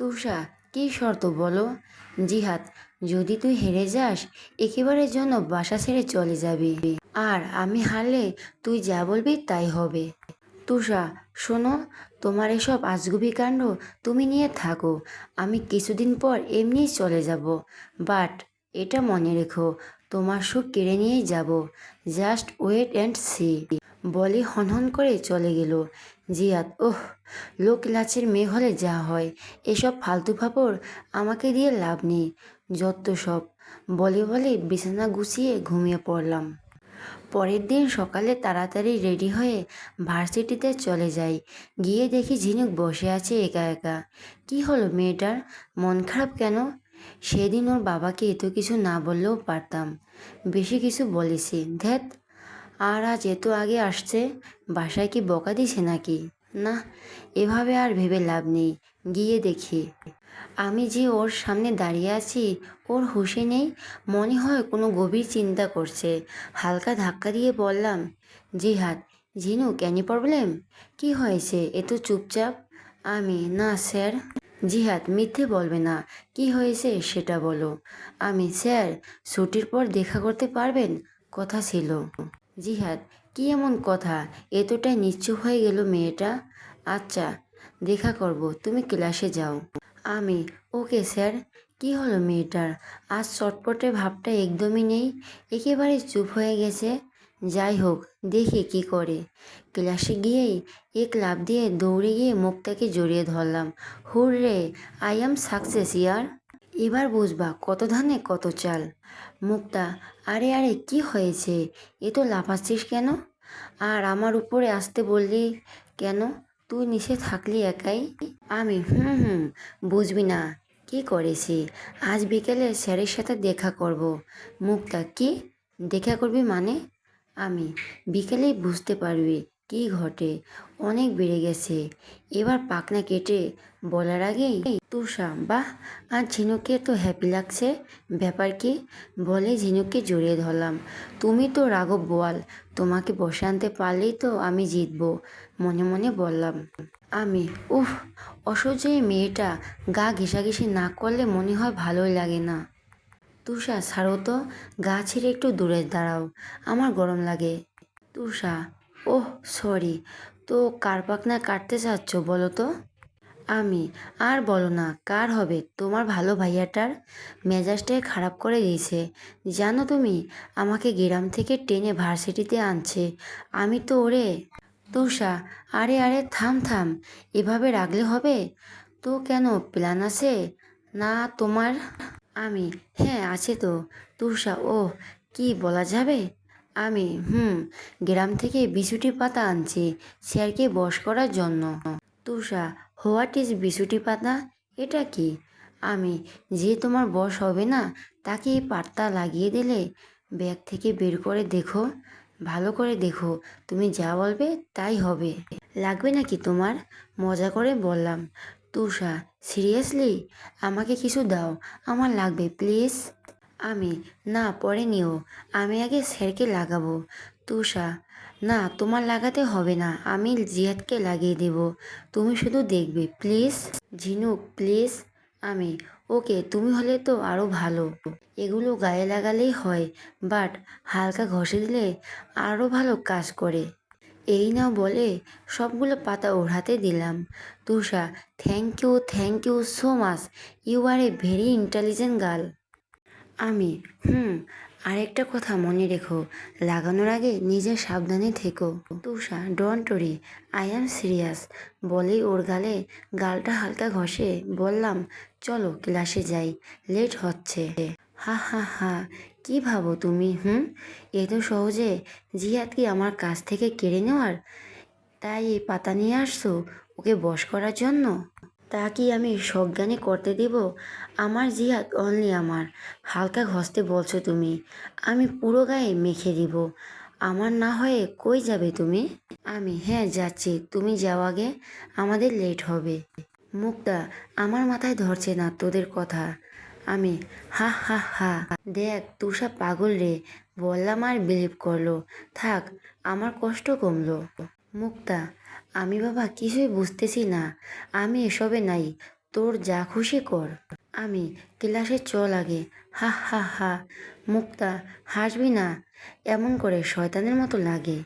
তুষা, কী শর্ত বলো? জিহাদ, যদি তুই হেরে যাস, একেবারের জন্য বাসা ছেড়ে চলে যাবি। আর আমি হারলে তুই যা বলবি তাই হবে। তুষা, শোনো, তোমার এসব আজগুবি কাণ্ড তুমি নিয়ে থাকো। আমি কিছুদিন পর এমনিই চলে যাব। বাট, এটা মনে রেখো, তোমার সুখ কেড়ে নিয়েই যাব। Just wait and see. বলে হনহন করে চলে গেল। জিয়াদ, ওহ, লোক লাচের মেয়ে হলে যা হয়, এসব ফালতু ফাপড় আমাকে দিয়ে লাভ নেই, যত সব। বলে বলে বিছানা গুছিয়ে ঘুমিয়ে পড়লাম। পরের দিন সকালে তাড়াতাড়ি রেডি হয়ে ভার্সিটিতে চলে যাই। গিয়ে দেখি ঝিনুক বসে আছে একা একা। কি হলো মেয়েটার? মন খারাপ কেন? সেদিন ওর বাবাকে এত কিছু না বললেও পারতাম। বেশি কিছু বলেছি ধ্যাত আর আজ এত আগে আসছে, বাসায় কি বকা দিছে নাকি? না, এভাবে আর ভেবে লাভ নেই, গিয়ে দেখি। আমি যে ওর সামনে দাঁড়িয়ে আছি, ওর হুঁশে নেই, মনে হয় কোনো গভীর চিন্তা করছে। হালকা ধাক্কা দিয়ে বললাম জিহাদ ঝিনু ক্যানি প্রবলেম কি হয়েছে? এত চুপচাপ? আমি, না, স্যার। জিহাদ মিথ্যে বলবে না, কি হয়েছে সেটা বলো। আমি, স্যার, ছুটির পর দেখা করতে পারবেন? কথা ছিল। জিহাদ, কি এমন কথা? এতটাই নিশ্চুপ হয়ে গেল মেয়েটা? আচ্ছা দেখা করব, তুমি ক্লাসে যাও। আমি, ওকে স্যার, কি হলো মেয়েটার? আজ চটপটে ভাবটা একদমই নেই, একেবারে চুপ হয়ে গেছে। যাই হোক, দেখি কি করে। ক্লাসে গিয়েই এক লাভ দিয়ে দৌড়ে গিয়ে মুখটাকে জড়িয়ে ধরলাম। হুর রে আই এম সাকসেস ইয়ার। এবার বুঝবা কত ধানে কত চাল। মুক্তা, আরে আরে, কি হয়েছে? এ তো লাফাচ্ছিস কেন? আর আমার উপরে আসতে বললি কেন? তুই নিচে থাকলি একাই? আমি, হুম হুম, বুঝবি না। কি করেছি? আজ বিকেলে স্যারের সাথে দেখা করব। মুক্তা, কি? দেখা করবি মানে? আমি, বিকেলেই বুঝতে পারবি। কি ঘটে? অনেক বেড়ে গেছে। এবার পাকনা কেটে বলার আগেই তুষা বাহ, আর ঝিনুককে তো হ্যাপি লাগছে। ব্যাপার কি? বলে ঝিনুককে জড়িয়ে ধরলাম। তুমি তো রাঘব বোয়াল, তোমাকে বসে আনতে পারলেই তো আমি জিতবো, মনে মনে বললাম। আমি, উফ অসহ্য মেয়েটা, গা ঘেঁষাঘেঁষি না করলে মনে হয় ভালোই লাগে না। তুষা ছাড়ো তো, গা ছেড়ে একটু দূরে দাঁড়াও, আমার গরম লাগে। Tusha oh, sorry. তো কার পাখনা কাটতে চাচ্ছ বলো তো? আমি? আর বলো না, কার হবে? তোমার ভালো ভাইয়াটার মেজাজটাই খারাপ করে দিয়েছে। জানো তুমি, আমাকে গ্রাম থেকে টেনে ভার্সিটিতে আনছে। আমি তো ওরে, তুষা, আরে আরে, থাম থাম, এভাবে রাখলে হবে? তো কেন, প্ল্যান আছে? না, তোমার? আমি হ্যাঁ আছে তো। তুষা ও কি বলা যাবে? আমি, হুম, গ্রাম থেকে বিছুটি পাতা আনছি স্যারকে বশ করার জন্য। তুষা, হোয়াট ইজ বিছুটি পাতা? এটা কি? আমি, যে তোমার বশ হবে না, তাকে পাত্তা লাগিয়ে দিলে? ব্যাগ থেকে বের করে দেখো। ভালো করে দেখো, তুমি যা বলবে তাই হবে। লাগবে নাকি তোমার? মজা করে বললাম। তুষা, সিরিয়াসলি? আমাকে কিছু দাও, আমার লাগবে, প্লিজ। আমি, না, পরে নিও। আমি আগে স্যারকে লাগাবো। তুষা, না, তোমার লাগাতে হবে না। আমি জিয়াদকে লাগিয়ে দেব। তুমি শুধু দেখবে, প্লিজ। ঝিনুক প্লিজ। আমি, ওকে, তুমি হলে তো আরও ভালো। এগুলো গায়ে লাগালেই হয়, বাট হালকা ঘষে দিলে আরও ভালো কাজ করে। এই না বলে সবগুলো পাতা ওর হাতে দিলাম। Tusha, thank you thank you so much. You are a very intelligent girl. আমি, হুম, আরেকটা কথা মনে রেখো। লাগানোর আগে নিজে সাবধানে থেকো। Tusha don't worry I am serious বলেই ওর গালে গালটা হালকা ঘষে বললাম, চলো ক্লাসে যাই লেট হচ্ছে। হা হা হা, কি ভাবো তুমি, হুম? এত সহজে জিয়াদ কি আমার কাছ থেকে কেড়ে নেওয়ার? তাই পাতা নিয়ে আসছো, ওকে বশ করার জন্য? তা কি আমি সজ্ঞানে করতে দেব? আমার জিহাদ অনলি আমার। হালকা ঘষতে বলছো তুমি। আমি পুরো গায়ে মেখে দিব। আমার না হয়ে কই যাবে তুমি? আমি হ্যাঁ যাচ্ছি। তুমি যাও আগে। আমাদের লেট হবে। মুক্তা, আমার মাথায় ধরছে না তোদের কথা। আমি, হা হা হা। দেখ, তুষা পাগল রে। বললাম আর বিলিভ করল। থাক, আমার কষ্ট কমলো। মুক্তা আমি বাবা কিছুই বুঝতেছি না। আমি এসবে নাই, তোর যা খুশি কর। আমি ক্লাসে চল আগে হা হা হা, মুক্তা, হাসবি না? এমন করে শয়তানের মতো লাগে।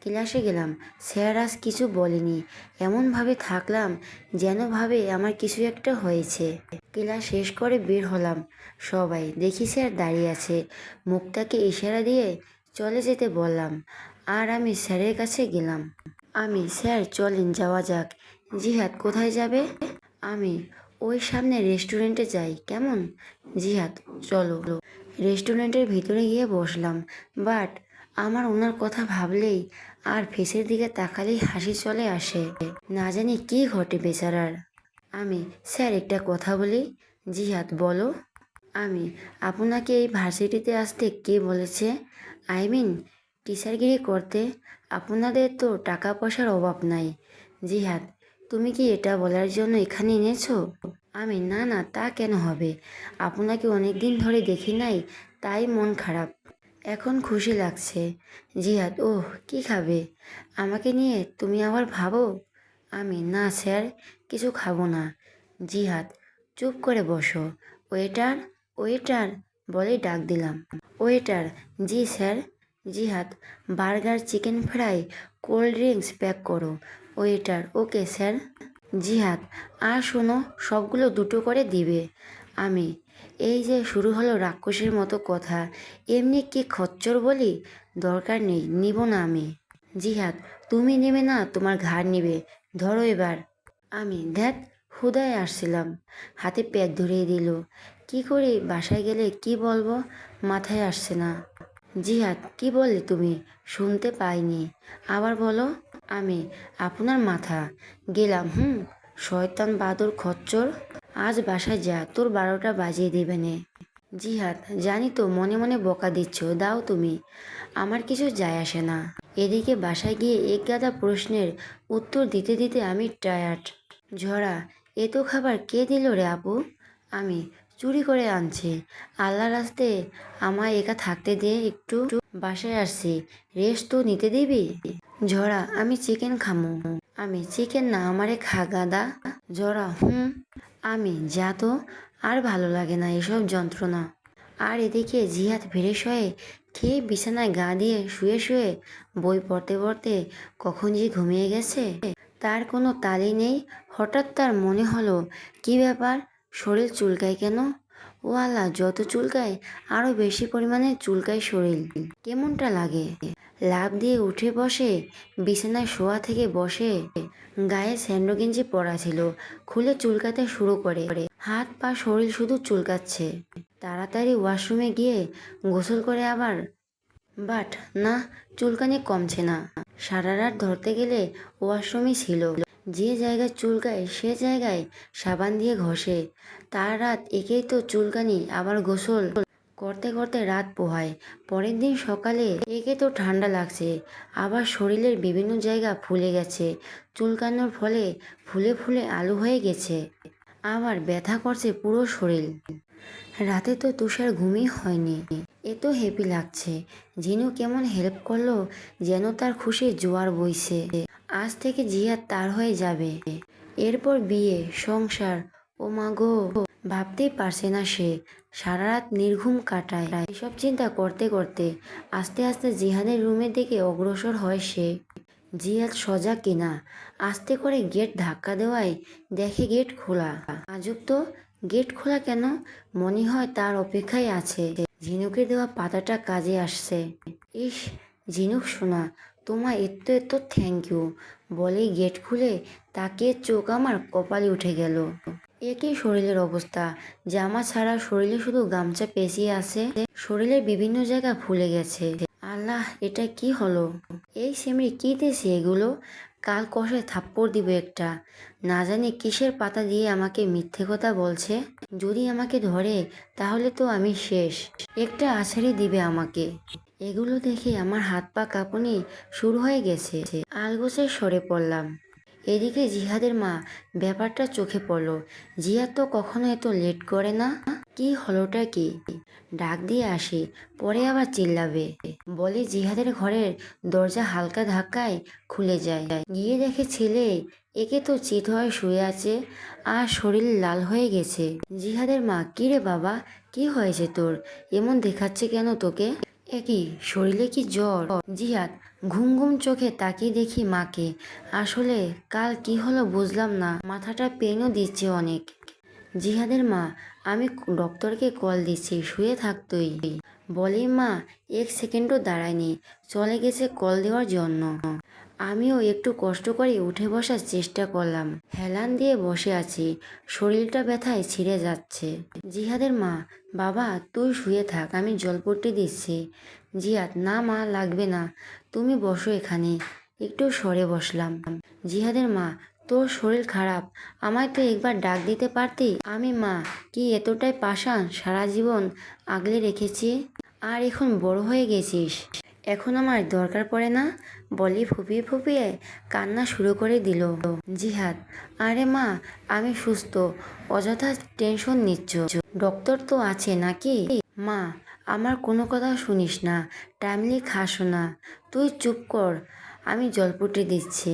ক্লাসে গেলাম, স্যার আজ কিছু বলেনি। এমনভাবে থাকলাম যেন ভাবে আমার কিছু একটা হয়েছে। ক্লাস শেষ করে বের হলাম। সবাই দেখি স্যার দাঁড়িয়ে আছে। মুক্তাকে ইশারা দিয়ে চলে যেতে বললাম, আর আমি স্যারের কাছে গেলাম। আমি স্যার চলেন যাওয়া যাক। জিহাদ কোথায় যাবে? আমি ওই সামনে রেস্টুরেন্টে যাই, কেমন? জিহাদ, চলো। রেস্টুরেন্টের ভিতরে গিয়ে বসলাম বাট আমার ওনার কথা ভাবলেই আর ফেসের দিকে তাকালেই হাসি চলে আসে। না জানি কি ঘটে বেচারার। আমি, স্যার, একটা কথা বলি। জিহাদ, বলো। আমি, আপনাকে এই ভার্সিটিতে আসতে কে বলেছে? আই মিন, টিচারগিরি করতে। আপনাদের তো টাকা পয়সার অভাব নাই। জিহাদ, তুমি কি এটা বলার জন্য এখানে এনেছো? আমি, না না, তা কেন হবে? আপনাকে অনেক দিন ধরে দেখি নাই, তাই মন খারাপ। এখন খুশি লাগছে। জিহাদ, ওহ, কি খাবে? আমাকে নিয়ে তুমি আবার ভাবো? আমি, না, স্যার, কিছু খাব না। জিহাদ, চুপ করে বসো। ওয়েটার ওয়েটার, বলেই ডাক দিলাম। Waiter, ji, sir. Jihad, burger chicken fry, cold drinks pack করো। Waiter, okay sir. জিহাদ, আর শোনো, সবগুলো দুটো করে দিবে। আমি, এই যে শুরু হলো রাক্ষসের মতো কথা, এমনি কি খচ্চর বলি? দরকার নেই, নিব না আমি। জিহাদ, তুমি নেবে না, তোমার ঘাড় নিবে। ধরো এবার। আমি, ধ্যাত, হুদায় আসছিলাম। হাতে প্যাক ধরিয়ে দিল। কি করি, বাসায় গেলে কি বলব? মাথায় আসছে না। জিহাদ, কি বললে তুমি? শুনতে পাইনি। আবার বলো, আমি আপনার মাথা। গেলাম, হুম? শয়তান বাদর খচ্চর, আজ বাসায় যা, তোর বারোটা বাজিয়ে দেবে নে। জিহাদ, জানি তো, মনে মনে বকা দিচ্ছ, দাও তুমি। আমার কিছু যায় আসে না। এদিকে বাসায় গিয়ে এক গাদা প্রশ্নের উত্তর দিতে দিতে আমি টায়ার্ড ঝরা এ তো খাবার কে দিল রে আপু? আমি চুরি করে আনছে। আল্লাহ রাস্তে আমায় একা থাকতে দিয়ে একটু বাসায় আসছি। রেস্ট তো নিতে দিবি? ঝরা আমি চিকেন খামো। আমি চিকেন না, আমারে খা, গাদা। ঝরা হুম। আমি, যা তো, আর ভালো লাগে না এসব যন্ত্রণা। আর এদিকে জিহাদ ফ্রেশ হয়ে খেয়ে বিছানায় গা দিয়ে শুয়ে শুয়ে বই পড়তে পড়তে কখন যে ঘুমিয়ে গেছে, তার কোনো তালি নেই। হঠাৎ তার মনে হলো, কি ব্যাপার? শরীর চুলকায় কেন? ও আল্লাহ যত চুলকায় আরও বেশি পরিমাণে চুলকায় শরীর। কেমনটা লাগে? লাভ দিয়ে উঠে বসে, বিছানায় শোয়া থেকে বসে, গায়ে স্যান্ডো গেঞ্জি পরা ছিল, খুলে চুলকাতে শুরু করে। হাত পা শরীর শুধু চুলকাচ্ছে। তাড়াতাড়ি ওয়াশরুমে গিয়ে গোসল করে আবার। বাট না, চুলকানি কমছে না। সারা রাত ধরতে গেলে ওয়াশরুমই ছিল। যে জায়গায় চুলকায় সে জায়গায় সাবান দিয়ে ঘষে। তার রাত একেই তো চুলকানি, আবার গোসল। করতে করতে রাত পোহায়। পরের দিন সকালে একে তো ঠান্ডা লাগছে, আবার শরীরের বিভিন্ন জায়গা ফুলে গেছে। চুলকানোর ফলে ফুলে ফুলে আলু হয়ে গেছে। আবার ব্যথা করছে পুরো শরীর। রাতে তো তুষার ঘুমই হয়নি। এ তো হ্যাপি লাগছে। জিনু কেমন হেল্প করল, যেন তার খুশি জোয়ার বইছে। আজ থেকে জিয়া তার হয়ে যাবে। এরপর বিয়ে, সংসার ও মা গো ভাবতেই পারছে না সে। সারা রাত নির্ঘুম কাটায়। এসব চিন্তা করতে করতে আস্তে আস্তে জিহাদের রুমের দিকে অগ্রসর হয় সে। জিহাদ সজাগ কিনা? আস্তে করে গেট ধাক্কা দেওয়ায় দেখে গেট খোলা। আজব তো, গেট খোলা কেন? মনে হয় তার অপেক্ষায় আছে। ঝিনুকের দেওয়া পাতাটা কাজে আসছে। ইস, ঝিনুক শোনা তোমার এত এত থ্যাংক ইউ বলেই গেট খুলে তাকে চোখ আমার কপালে উঠে গেল। একই শরীরের অবস্থা। জামা ছাড়া শরীরে শুধু গামছা পেঁচিয়ে আছে। শরীরের বিভিন্ন জায়গা ফুলে গেছে। আল্লাহ, এটা কি হলো? এই সেমরি কি দিয়েছে এগুলো? কাল কষে থাপ্পড় দিব একটা। না জানি কিসের পাতা দিয়ে আমাকে মিথ্যে কথা বলছে। যদি আমাকে ধরে, তাহলে তো আমি শেষ। একটা আছাড়ি দিবে আমাকে। এগুলো দেখে আমার হাত পা কাঁপুনি শুরু হয়ে গেছে। আলগোসে সরে পড়লাম, এদিকে জিহাদের মা, ব্যাপারটা চোখে পড়ল। জিহাদ তো কখনো এত লেট করে না? কি হলোটা কি? ডাক দিয়ে আসি, পরে আবার চিল্লাবে। বলে জিহাদের ঘরের দরজা হালকা ধাক্কায় খুলে যায়। গিয়ে দেখে ছেলে, একে তো চিত হয়ে শুয়ে আছে আর শরীর লাল হয়ে গেছে। জিহাদের মা কিরে বাবা, কি হয়েছে তোর? এমন দেখাচ্ছে কেন তোকে? একই শরীরে কি জ্বর? জিহাদ ঘুম ঘুম চোখে তাকিয়ে দেখি মাকে। আসলে কাল কি হলো বুঝলাম না। মাথাটা পেনও দিচ্ছে অনেক। জিহাদের মা, আমি ডক্টরকে কল দিচ্ছি, শুয়ে থাকতই বলে, মা, এক সেকেন্ডও দাঁড়ায়নি। চলে গেছে কল দেওয়ার জন্য। আমিও একটু কষ্ট করে উঠে বসার চেষ্টা করলাম। হেলান দিয়ে বসে আছি। শরীরটা ব্যথায় ছিঁড়ে যাচ্ছে। জিহাদের মা, বাবা, তুই শুয়ে থাক, আমি জলপট্টি দিচ্ছি। জিহাদ, না মা, লাগবে না। তুমি বসো এখানে। একটু সরে বসলাম। জিহাদের মা, তোর শরীর খারাপ। আমায় তো একবার ডাক দিতে পারতি? আমি মা, কি এতটাই পাষাণ সারা জীবন আগলে রেখেছি? আর এখন বড় হয়ে গেছিস। এখন আমার দরকার পড়ে না? বলি ফুপিয়ে ফুপিয়ে কান্না শুরু করে দিল। জিহাদ, আরে মা, আমি সুস্থ, অযথা টেনশন নিচ্ছ। ডক্টর তো আছে নাকি? মা, আমার কোনো কথা শুনিস না, টাইমলি খাসো না, তুই চুপ কর, আমি জলপুটি দিচ্ছি।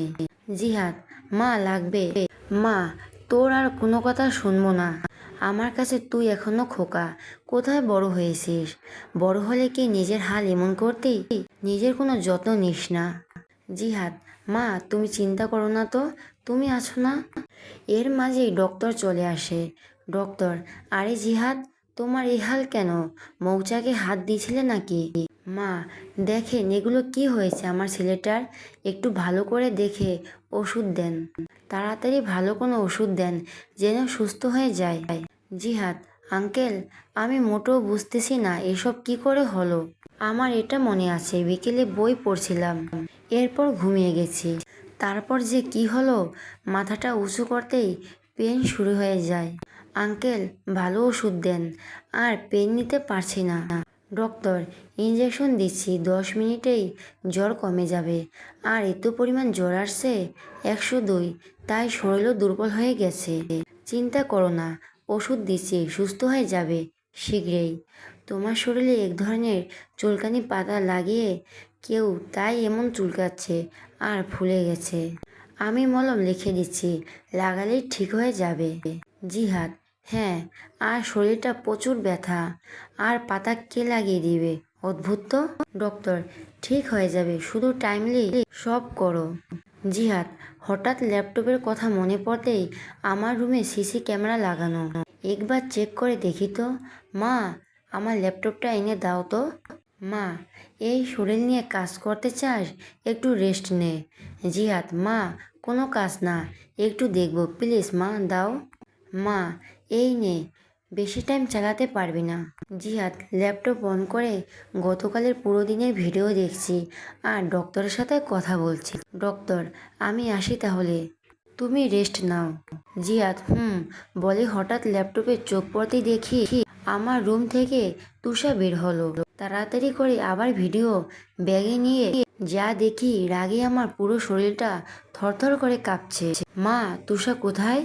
জিহাদ, মা, লাগবে। মা, তোর আর কোনো কথা শুনব না। আমার কাছে তুই এখনও খোকা। কোথায় বড় হয়েছিস? বড় হলে কি নিজের হাল এমন করতেই নিজের কোনো যত্ন নিস না। জিহাদ, মা, তুমি চিন্তা করো না তো। তুমি আছো না? এর মাঝেই ডক্টর চলে আসে। ডক্টর, আরে জিহাদ, তোমার এই হাল কেন? মৌচাকে হাত দিয়েছিলে নাকি? মা, দেখেন এগুলো কি হয়েছে আমার ছেলেটার? একটু ভালো করে দেখে ওষুধ দেন। তাড়াতাড়ি ভালো কোনো ওষুধ দেন, যেন সুস্থ হয়ে যায়। জিহাদ, আঙ্কেল, আমি মোটেও বুঝতেছি না এসব কি করে হলো। আমার এটা মনে আছে, বিকেলে বই পড়ছিলাম। এরপর ঘুমিয়ে গেছি। তারপর যে কি হলো, মাথাটা উঁচু করতেই পেন শুরু হয়ে যায়। আঙ্কেল, ভালো ওষুধ দেন। আর পেন নিতে পারছি না। ডক্টর ইঞ্জেকশন দিচ্ছি, দশ মিনিটেই জ্বর কমে যাবে। আর এত পরিমাণ জ্বর আসছে, একশো দুই, তাই শরীরও দুর্বল হয়ে গেছে। চিন্তা করো না ওষুধ দিচ্ছি, সুস্থ হয়ে যাবে শীঘ্রই। তোমার শরীরে এক ধরনের চুলকানি পাতা লাগিয়ে কেউ তাই এমন চুলকাচ্ছে আর ফুলে গেছে। আমি মলম লিখে দিচ্ছি, লাগালেই ঠিক হয়ে যাবে। জিহাদ হ্যাঁ আর শরীরটা প্রচুর ব্যথা। আর পাতা কে লাগিয়ে দিবে? অদ্ভুত তো? ডক্টর, ঠিক হয়ে যাবে, শুধু টাইমলি সব করো। জিহাদ হঠাৎ ল্যাপটপের কথা মনে পড়তেই আমার রুমে সিসি ক্যামেরা লাগানো। একবার চেক করে দেখি তো। মা, আমার ল্যাপটপটা এনে দাও তো। মা, এই শরীর নিয়ে কাজ করতে চাস? একটু রেস্ট নে। জিহাদ, মা, কোনো কাজ না। একটু দেখব, প্লিজ মা, দাও। মা, এই নে। বেশি টাইম চালাতে পারবি না। জিহাদ ল্যাপটপ অন করে গতকালের পুরো দিনের ভিডিও দেখছি আর ডক্টরের সাথে কথা বলছি। ডক্টর আমি আসি তাহলে। তুমি রেস্ট নাও। জিয়াদ হুম, বলে হঠাৎ ল্যাপটপে চোখ পড়তেই দেখি আমার রুম থেকে তুষা বের হলো। তাড়াতাড়ি করে আবার ভিডিও ব্যাগে নিয়ে যা দেখি রাগে আমার পুরো শরীরটা থরথর করে কাঁপছে। মা, তুষা কোথায়?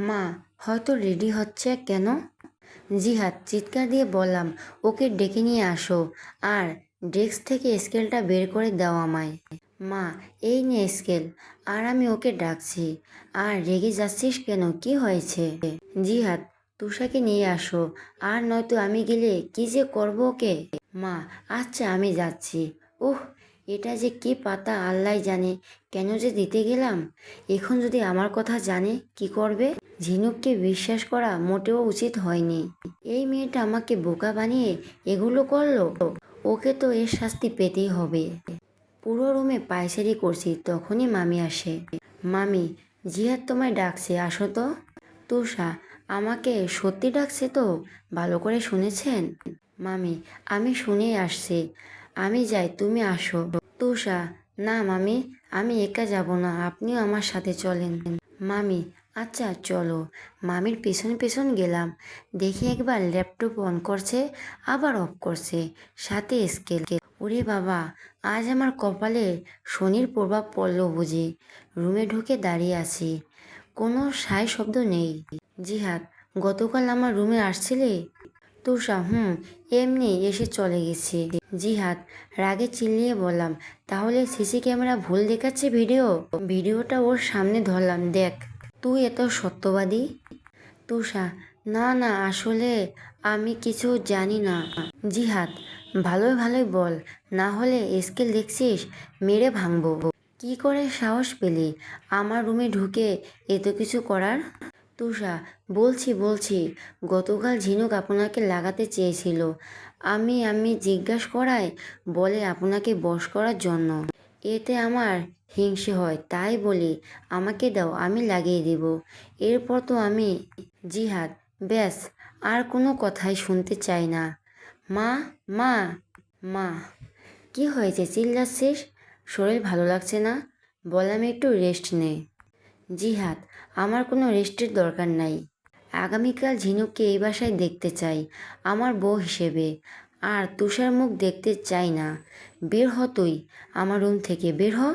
মা হয়তো রেডি হচ্ছে কেন? জিহাদ, চিৎকার দিয়ে বললাম, ওকে ডেকে নিয়ে আসো। আর ডেস্ক থেকে স্কেলটা বের করে দাও আমায়। মা, এই নিয়ে স্কেল, আর আমি ওকে ডাকছি। আর রেগে যাচ্ছিস কেন? কি হয়েছে? জিহাদ, তুষাকে নিয়ে আসো, আর নয়তো আমি গেলে কি যে করব ওকে? মা আচ্ছা আমি যাচ্ছি। ওহ এটা যে কি পাতা আল্লাহ জানে। কেন যে দিতে গেলাম? এখন যদি আমার কথা জানে, কি করবে? ঝিনুককে বিশ্বাস করা মোটেও উচিত হয়নি। এই মেয়েটা আমাকে বোকা বানিয়ে এগুলো করল? ওকে তো এর শাস্তি পেতেই হবে। পুরো রুমে পায়চারি করছি, তখনই মামি আসে। মামি, জিহাদ তোমায় ডাকছে, আসো তো। তুষা, আমাকে সত্যি ডাকছে তো? ভালো করে শুনেছেন? মামি, আমি শুনেই আসছি। আমি যাই, তুমি আসো। তুষা, না মামি, আমি একা যাব না, আপনিও আমার সাথে চলেন। মামি আচ্ছা চলো। মামির পেছন পেছন গেলাম। দেখি একবার ল্যাপটপ অন করছে, আবার অফ করছে। সাথে স্কেল ওরে বাবা, আজ আমার কপালে শনির প্রভাব পড়ল বুঝি। রুমে ঢুকে দাঁড়িয়ে আছি। কোনো সাই শব্দ নেই। জিহাদ, গতকাল আমার রুমে আসছিলে? তুষা হুম, এমনি এসে চলে গেছি। জিহাদ রাগে চিল্লিয়ে বললাম, তাহলে সিসি ক্যামেরা ভুল দেখাচ্ছে ভিডিও? ভিডিওটা ওর সামনে ধরলাম, দেখ, তুই এত সত্যবাদী? তুষা না না, আসলে আমি কিছু জানি না। জিহাদ, ভালোই ভালোই বল, না হলে স্কেল দেখছিস, মেরে ভাঙবো। কি করে সাহস পেলি? আমার রুমে ঢুকে এত কিছু করার? তুষা বলছি বলছি, গতকাল ঝিনুক আপনাকে লাগাতে চেয়েছিল। আমি আমি জিজ্ঞাসা করায় বলে আপনাকে বশ করার জন্য। এতে আমার হিংসে হয়, তাই বলি, আমাকে দাও, আমি লাগিয়ে দেব। এরপর তো আমি জিহাদ, ব্যাস, আর কোনো কথাই শুনতে চাই না। মা মা মা, কি হয়েছে, চিল্লাচ্ছিস? শরীর ভালো লাগছে না? বললাম একটু রেস্ট নে। জিহাদ, আমার কোনো রেস্টের দরকার নাই। আগামীকাল ঝিনুককে এই বাসায় দেখতে চাই, আমার বউ হিসেবে। আর তুষার মুখ দেখতে চাই না। বের হ তুই, আমার রুম থেকে, বের হ।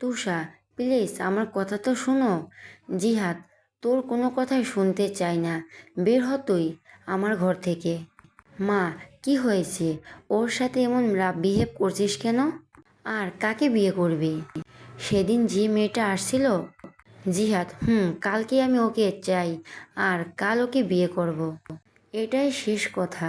তুষা, প্লিজ, আমার কথা তো শোনো। জিহাদ, তোর কোনো কথাই শুনতে চাই না। বের হ তুই, আমার ঘর থেকে। মা, কি হয়েছে? ওর সাথে এমন বিহেভ করছিস কেন? আর কাকে বিয়ে করবি? সেদিন যে মেয়েটা আসছিল জিহাদ হুম কালকে আমি ওকে চাই আর কাল ওকে বিয়ে করব। এটাই শেষ কথা